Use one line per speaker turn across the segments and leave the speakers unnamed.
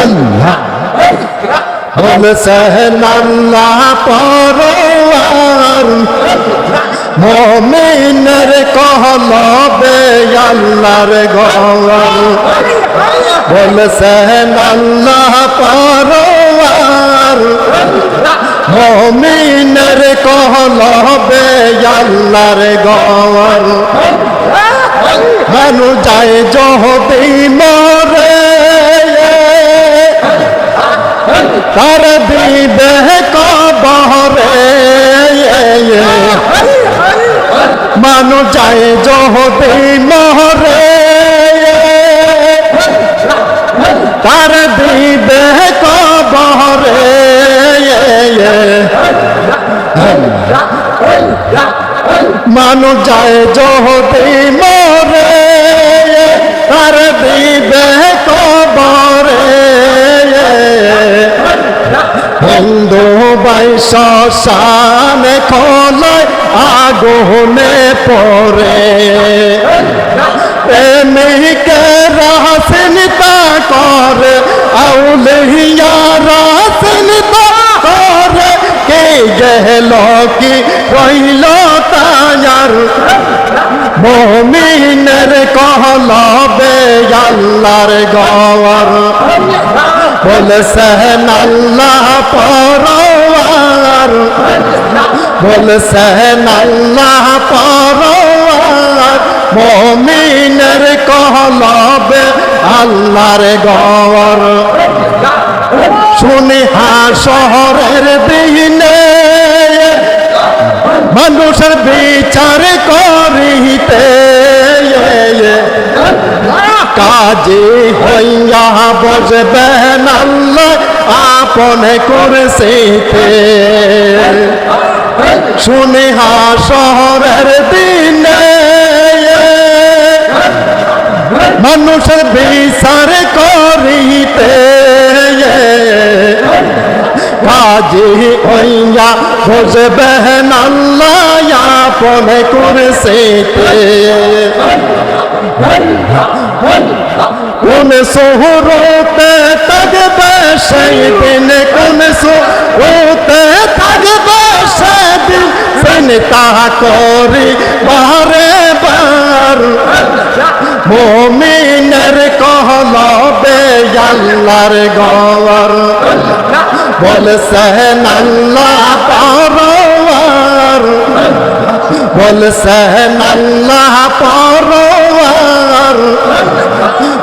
আল্লাহ বলছেন আল্লাহ পরওয়ার মমিনের কহলবে আল্লাহর গওয়ার বলছেন আল্লাহ পরওয়ার মমিনের কহলবে আল্লাহর গওয়ার মানু যায় জহদি মরে যায় জহদি মরে তার দিবে কবরে। মানু যায় জহদি মরে তার দিবে কবরে। হিন্দু বাইশ শান খোলায় আগুনে পরে প্রেমিকে রাসনিতা করে, আউলিয়া রাসনিতা করে। কে গেল কি রইল তায়ার? মমিনের কহলবে আল্লাহর গওয়ার। বলছেন আল্লাহ পরওয়ার বলছেন আল্লাহ পরওয়ার, মমিনের কহলবে আল্লাহর গওয়ার। শুনি হা শহরের দিনে মানুষের বিচার করিতে কাজে হইয়া বসবেন আল্লাহ, আপন করছিতে শুনে হা শহরের দিনে মানুষের বিচার করিতে কাজে হইয়া বসবেন আল্লাহ আপন করছিতে কোন শহরতে থাকবে সেই দিন চিন্তা করি, বারে বার। মমিনের কহলবে আল্লাহর গওয়ার। বলছেন আল্লাহ পরওয়ার। বলছেন আল্লাহ পরওয়ার।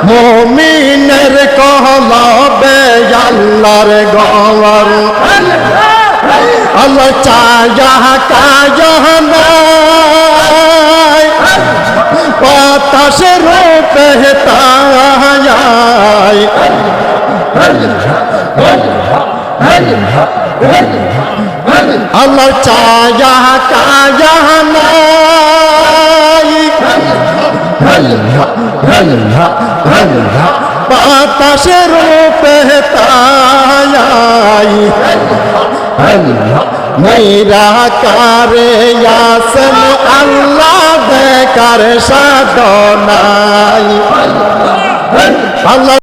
মমিনের কহলবে আল্লাহর গওয়ার। আল্লাহ চায়া কায়া নাই। বাতাস রূপে তাই আল্লাহ চায়া কায়া নাই। বাতাসে রূপে নিরাকারে আসেন আল্লাহ দেখার সাধনাই আল্লাহ